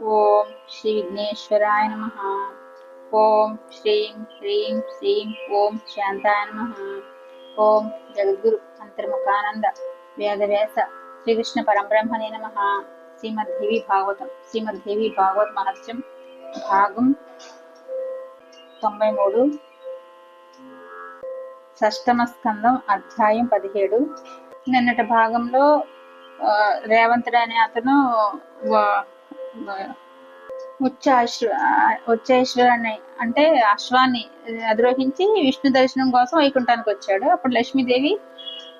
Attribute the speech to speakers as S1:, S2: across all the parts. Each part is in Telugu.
S1: ఓం శ్రీ విఘ్నేశ్వరాయ నమ. ఓం శ్రీం హ్రీం శ్రీం ఓం శాంతాయ నమ. ఓం జగద్గురు అంతర్ముఖానంద వేదవ్యాస శ్రీకృష్ణ పరబ్రహ్మణే నమ. శ్రీమద్దేవి భాగవతం శ్రీమద్దేవి భాగవత్ మహత్యం భాగం తొంభై మూడు షష్టమ స్కందం అధ్యాయం పదిహేడు. నిన్నటి భాగంలో ఆ, రేవంతుడు అనే అతను ఉచ్చాశ్వ ఉచ్చేశ్వరాన్ని అంటే అశ్వాన్ని అధిరోహించి విష్ణు దర్శనం కోసం వైకుంఠానికి వచ్చాడు. అప్పుడు లక్ష్మీదేవి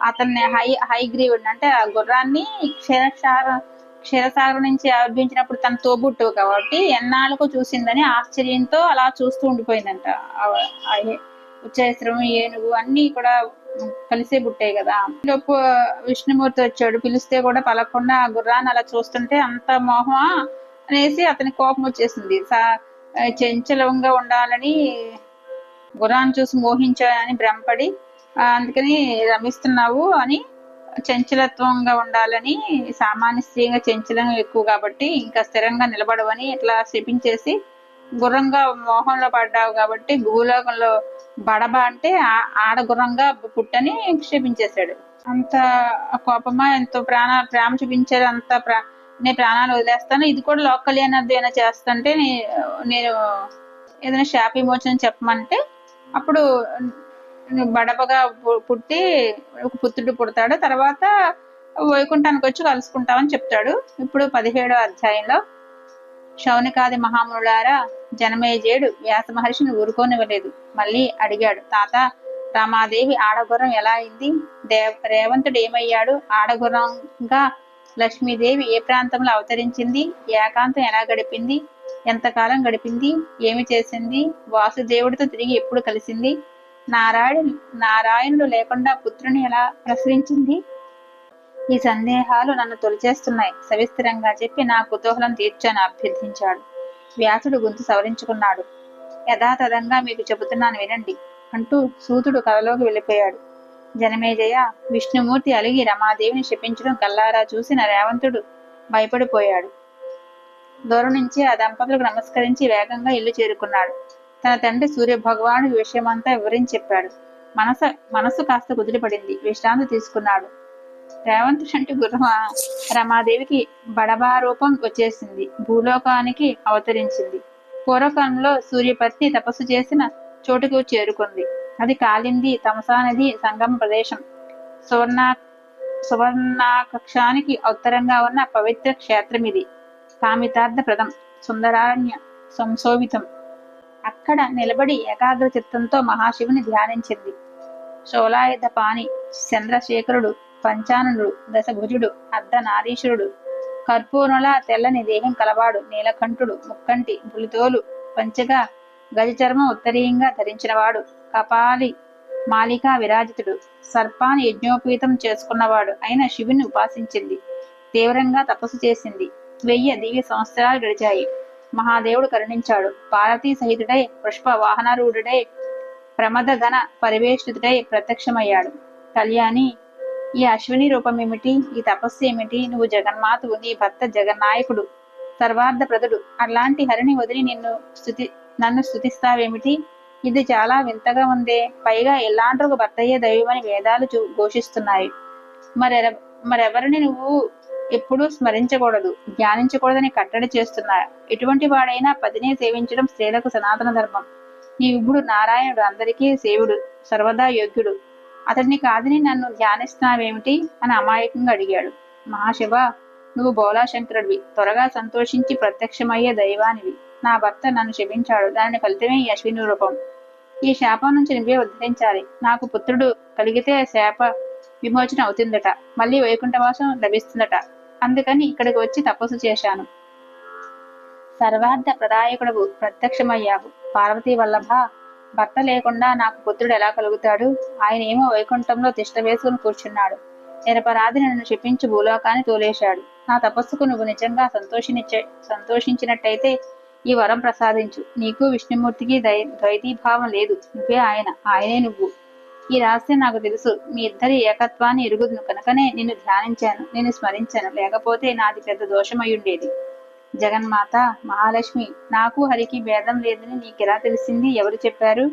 S1: అతన్ని హై హైగ్రీవుడిని అంటే ఆ గుర్రాన్ని క్షీరసాగర క్షీరసాగర్ నుంచి ఆవిర్భించినప్పుడు తన తోబుట్టు కాబట్టి ఎన్నాళ్ళకు చూసిందని ఆశ్చర్యంతో అలా చూస్తూ ఉండిపోయిందంట. ఉచ్చేశ్వరం ఏనుగు అన్ని కూడా కలిసే పుట్టాయి కదా. లోపు విష్ణుమూర్తి వచ్చాడు. పిలిస్తే కూడా పలకుండా ఆ గుర్రాన్ని అలా చూస్తుంటే అంత మోహమా అనేసి అతని కోపం వచ్చేసింది. సా- చంచలంగా ఉండాలని గుర్రాన్ని చూసి మోహించాలని భ్రమపడి అందుకని రమిస్తున్నావు అని చంచలత్వంగా ఉండాలని సామాన్య స్త్రీగా చంచలం ఎక్కువ కాబట్టి ఇంకా స్థిరంగా నిలబడవని ఇట్లా శపించేసి గుర్రంగా మోహంలో పడ్డావు కాబట్టి భూలోకంలో బడబ అంటే ఆ- ఆడ గుర్రంగా పుట్టని క్షేపించేశాడు. అంత కోపమా ఎంతో ప్రాణ ప్రేమ చూపించారు అంత ప్రా నేను ప్రాణాలు వదిలేస్తాను. ఇది కూడా లోక్ కళ్యాణార్థం ఏమైనా చేస్తుంటే నేను ఏదైనా శాప విమోచన చెప్పమంటే అప్పుడు బడపగా బడబగా పుట్టి ఒక పుత్రుడు పుడతాడు. తర్వాత వైకుంఠానికి వచ్చి కలుసుకుంటామని చెప్తాడు. ఇప్పుడు పదిహేడో అధ్యాయంలో శౌనికాది మహామునులారా జనమేజేడు వ్యాస మహర్షిని ఊరుకోనివ్వలేదు. మళ్ళీ అడిగాడు తాత రామాదేవి ఆడగుర్రం ఎలా అయింది? దేవ రేవంతుడు ఏమయ్యాడు? ఆడగుర్రంగా లక్ష్మీదేవి ఏ ప్రాంతంలో అవతరించింది? ఏకాంతం ఎలా గడిపింది? ఎంతకాలం గడిపింది? ఏమి చేసింది? వాసుదేవుడితో తిరిగి ఎప్పుడు కలిసింది? నారాయణ నారాయణుడు లేకుండా పుత్రుని ఎలా ప్రసరించింది ఈ సందేహాలు నన్ను తొలిచేస్తున్నాయి. సవిస్తరంగా చెప్పి నా కుతూహలం తీర్చని అభ్యర్థించాడు. వ్యాసుడు గొంతు సవరించుకున్నాడు. యథాతథంగా మీకు చెబుతున్నాను వినండి అంటూ సూతుడు కలలోకి వెళ్ళిపోయాడు. జనమేజయ విష్ణుమూర్తి అలిగి రమాదేవిని శపించడం కల్లారా చూసిన రేవంతుడు భయపడిపోయాడు. దూరం నుంచి ఆ దంపతులకు నమస్కరించి వేగంగా ఇల్లు చేరుకున్నాడు. తన తండ్రి సూర్యభగవానుడి విషయమంతా వివరించి చెప్పాడు. మనస మనసు కాస్త కుదిరిపడింది విశ్రాంతి తీసుకున్నాడు. రేవంత్ అంటే గుర్రం రమాదేవికి బడబా రూపం వచ్చేసింది. భూలోకానికి అవతరించింది. పూర్వకాలంలో సూర్యపత్ని తపస్సు చేసిన చోటుకు చేరుకుంది. అది కాలింది. తమసా నది సంగమ ప్రదేశం. సువర్ణ సువర్ణాకక్షానికి ఉత్తరంగా ఉన్న పవిత్ర క్షేత్రం ఇది. కామితార్థ ప్రదం సుందరారణ్య సంశోభితం. అక్కడ నిలబడి ఏకాగ్ర చిత్తంతో మహాశివుని ధ్యానించింది. శోలాయుధ పాణి చంద్రశేఖరుడు పంచాననుడు దశభుజుడు అర్ధనారీశ్వరుడు కర్పూరలా తెల్లని దేహం కలవాడు నీలకంఠుడు ముక్కంటి బులితోలు పంచగా గజచర్మం ఉత్తరీయంగా ధరించినవాడు. కపాలి మాలికా విరాజితుడు. సర్పాన్ని యజ్ఞోపేతం చేసుకున్నవాడు అయిన శివుని ఉపాసించింది. తీవ్రంగా తపస్సు చేసింది. వెయ్యి దివ్య సంవత్సరాలు గడిచాయి. మహాదేవుడు కరుణించాడు. పార్వతీ సహితుడై పుష్ప వాహనారూఢుడై ప్రమద గణ పరివేష్టితుడై ప్రత్యక్షమయ్యాడు. కళ్యాణి ఈ అశ్విని రూపం ఏమిటి ఈ తపస్సు ఏమిటి? నువ్వు జగన్మాతవు నీ భర్త జగన్నాయకుడు సర్వార్థ ప్రదుడు అలాంటి హరిని వదిలి నిన్ను స్థుతి నన్ను స్థుతిస్తావేమిటి ఇది చాలా వింతగా ఉందే. పైగా ఇలాంటి ఒక భర్తయ్యే దైవమని వేదాలు చూ ఘోషిస్తున్నాయి. మరెర మరెవరిని నువ్వు ఎప్పుడూ స్మరించకూడదు. ధ్యానించకూడదని కట్టడి చేస్తున్నారు ఎటువంటి వాడైనా పదినే సేవించడం స్త్రీలకు సనాతన ధర్మం. నీ ఇప్పుడు నారాయణుడు అందరికీ సేవుడు సర్వదా యోగ్యుడు. అతడిని కాదని నన్ను ధ్యానిస్తున్నావేమిటి? అని అమాయకంగా అడిగాడు. మహాశివ నువ్వు బోలాశంకరుడివి. త్వరగా సంతోషించి ప్రత్యక్షమయ్యే దైవానివి. నా భర్త నన్ను శపించాడు దాని ఫలితమే ఈ అశ్విని రూపం. ఈ శాపం నుంచి నువ్వే ఉద్ధరించాలి. నాకు పుత్రుడు కలిగితే శాప విమోచన అవుతుందట. మళ్ళీ వైకుంఠవాసం లభిస్తుందట. అందుకని ఇక్కడికి వచ్చి తపస్సు చేశాను. సర్వార్థ ప్రదాయకుడు ప్రత్యక్షమయ్యావు. పార్వతీ వల్లభ భర్త లేకుండా నాకు పుత్రుడు ఎలా కలుగుతాడు? ఆయన ఏమో వైకుంఠంలో తిష్ట వేసుకుని కూర్చున్నాడు. నిరపరాధి నన్ను క్షిపించి భూలోకాన్ని తోలేశాడు. నా తపస్సుకు నువ్వు నిజంగా సంతోషించే సంతోషించినట్టయితే ఈ వరం ప్రసాదించు. నీకు విష్ణుమూర్తికి దై ద్వైతీభావం లేదు. నువ్వే ఆయన ఆయనే నువ్వు. ఈ రహస్యం నాకు తెలుసు. మీ ఇద్దరి ఏకత్వాన్ని ఎరుగుదును. కనుకనే నిన్ను ధ్యానించాను నిన్ను స్మరించాను. లేకపోతే నాది పెద్ద దోషమయ్యుండేది. జగన్మాత మహాలక్ష్మి నాకు హరికి భేదం లేదని నీకెలా తెలిసింది? ఎవరు చెప్పారు?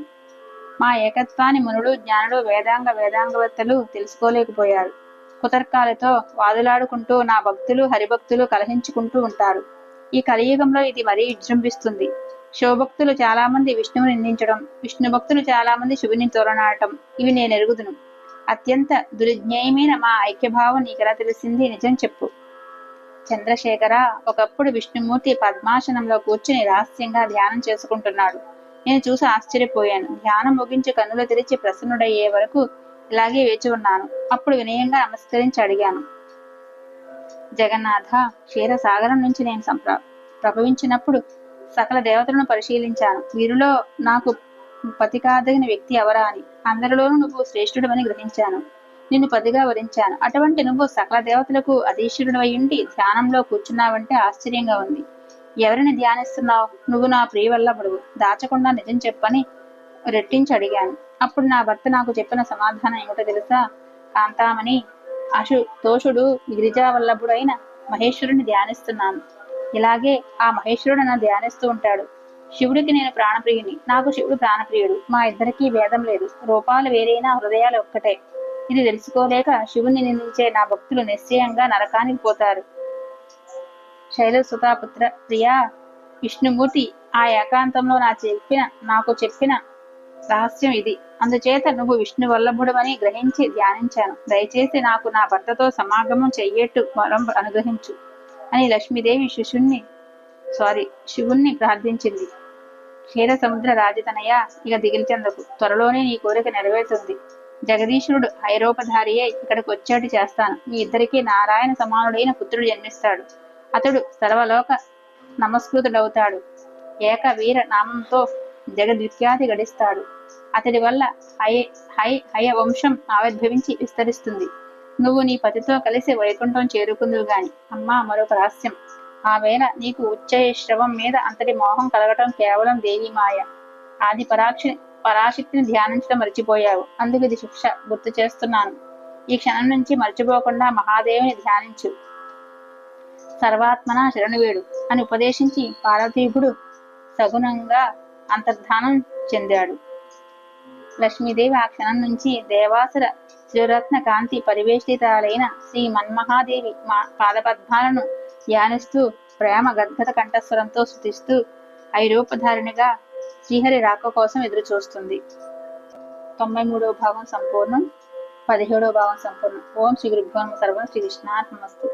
S1: మా ఏకత్వాన్ని మునులు జ్ఞానులు వేదాంగ వేదాంగవేత్తలు తెలుసుకోలేకపోయారు. కుతర్కాలతో వాదులాడుకుంటూ నా భక్తులు హరిభక్తులు కలహించుకుంటూ ఉంటారు. ఈ కలియుగంలో ఇది మరీ విజృంభిస్తుంది. శివభక్తులు చాలా మంది విష్ణువు నిందించడం విష్ణు భక్తులు చాలా మంది శివుని తోలనాడటం ఇవి నేను ఎరుగుదును. అత్యంత దురిజ్ఞేయమైన మా ఐక్యభావం నీకెలా తెలిసింది? నిజం చెప్పు. చంద్రశేఖర ఒకప్పుడు విష్ణుమూర్తి పద్మాసనంలో కూర్చుని రహస్యంగా ధ్యానం చేసుకుంటున్నాడు. నేను చూసి ఆశ్చర్యపోయాను. ధ్యానం ముగించి కన్నులు తెరిచి ప్రసన్నుడయ్యే వరకు ఇలాగే వేచి ఉన్నాను. అప్పుడు వినయంగా నమస్కరించి అడిగాను. జగన్నాథ క్షీరసాగరం నుంచి నేను సంప్ర ప్రభవించినప్పుడు సకల దేవతలను పరిశీలించాను. వీరిలో నాకు పతికాదగిన వ్యక్తి ఎవరా అని. అందరిలోనూ నువ్వు శ్రేష్ఠుడమని గ్రహించాను. నిన్ను పదిగా వరించాను అటువంటి నువ్వు సకల దేవతలకు అధీశ్వరుడు ఉండి ధ్యానంలో కూర్చున్నావంటే ఆశ్చర్యంగా ఉంది. ఎవరిని ధ్యానిస్తున్నావు? నువ్వు నా ప్రియవల్లభుడు దాచకుండా నిజం చెప్పని రెట్టించి అడిగాను. అప్పుడు నా భర్త నాకు చెప్పిన సమాధానం ఏమిటో తెలుసా? కాంతామణి అశు తోషుడు గిరిజావల్లభుడు అయిన మహేశ్వరుని ధ్యానిస్తున్నాను. ఇలాగే ఆ మహేశ్వరుడు నన్ను ధ్యానిస్తూ ఉంటాడు. శివుడికి నేను ప్రాణప్రియుని. నాకు శివుడు ప్రాణప్రియుడు. మా ఇద్దరికీ భేదం లేదు. రూపాలు వేరైనా హృదయాలు ఒక్కటే. ఇది తెలుసుకోలేక శివుణ్ణి నిందించే నా భక్తులు నిశ్చయంగా నరకానికి పోతారు. శైలసుతాపుత్ర ప్రియా విష్ణుమూర్తి ఆ ఏకాంతంలో నా చెప్పిన నాకు చెప్పిన రహస్యం ఇది. అందుచేత నువ్వు విష్ణు వల్లభుడవని గ్రహించి ధ్యానించాను. దయచేసి నాకు నా భర్తతో సమాగమం చెయ్యేట్టు వరం అనుగ్రహించు అని లక్ష్మీదేవి శిశుణ్ణి సారీ శివుణ్ణి ప్రార్థించింది. క్షీర సముద్ర రాజతనయ ఇక దిగిలిచెందకు త్వరలోనే నీ కోరిక నెరవేరుతుంది. జగదీశ్వరుడు ఐరోపధారియే ఇక్కడికి వచ్చేటి చేస్తాను. మీ ఇద్దరికీ నారాయణ సమానుడైన పుత్రుడు జన్మిస్తాడు. అతడు సర్వలోక నమస్కృతుడవుతాడు. ఏక వీర నామంతో జగద్విఖ్యాతి గడిస్తాడు. అతడి వల్ల హయ హై హయ వంశం ఆవిర్భవించి విస్తరిస్తుంది. నువ్వు నీ పతితో కలిసి వైకుంఠం చేరుకుందువు గాని. అమ్మా మరొక రహస్యం. ఆ వేళ నీకు ఉచ్చయ శ్రవం మీద అంతటి మోహం కలగటం కేవలం దేవి మాయ. ఆది పరాక్షి పరాశక్తిని ధ్యానించడం మర్చిపోయావు. అందుకు ఇది శిక్ష గుర్తు చేస్తున్నాను. ఈ క్షణం నుంచి మర్చిపోకుండా మహాదేవుని ధ్యానించు. సర్వాత్మన శరణువేడు అని ఉపదేశించి పార్వతీపుడు సగుణంగా అంతర్ధానం చెందాడు. లక్ష్మీదేవి ఆ క్షణం నుంచి దేవాసుర శ్రీరత్న కాంతి పరివేష్టితాలైన శ్రీ మన్మహాదేవి మా పాదపద్మాలను ధ్యానిస్తూ ప్రేమ గద్గత కంఠస్వరంతో స్థుతిస్తూ ఐరూపధారిణిగా శ్రీహరి రాక కోసం ఎదురు చూస్తుంది తొంభై మూడవ భాగం సంపూర్ణం పదిహేడవ భాగం సంపూర్ణం. ఓం శ్రీ గురుభ్యోన్మ సర్వం శ్రీ కృష్ణాత్మస్తు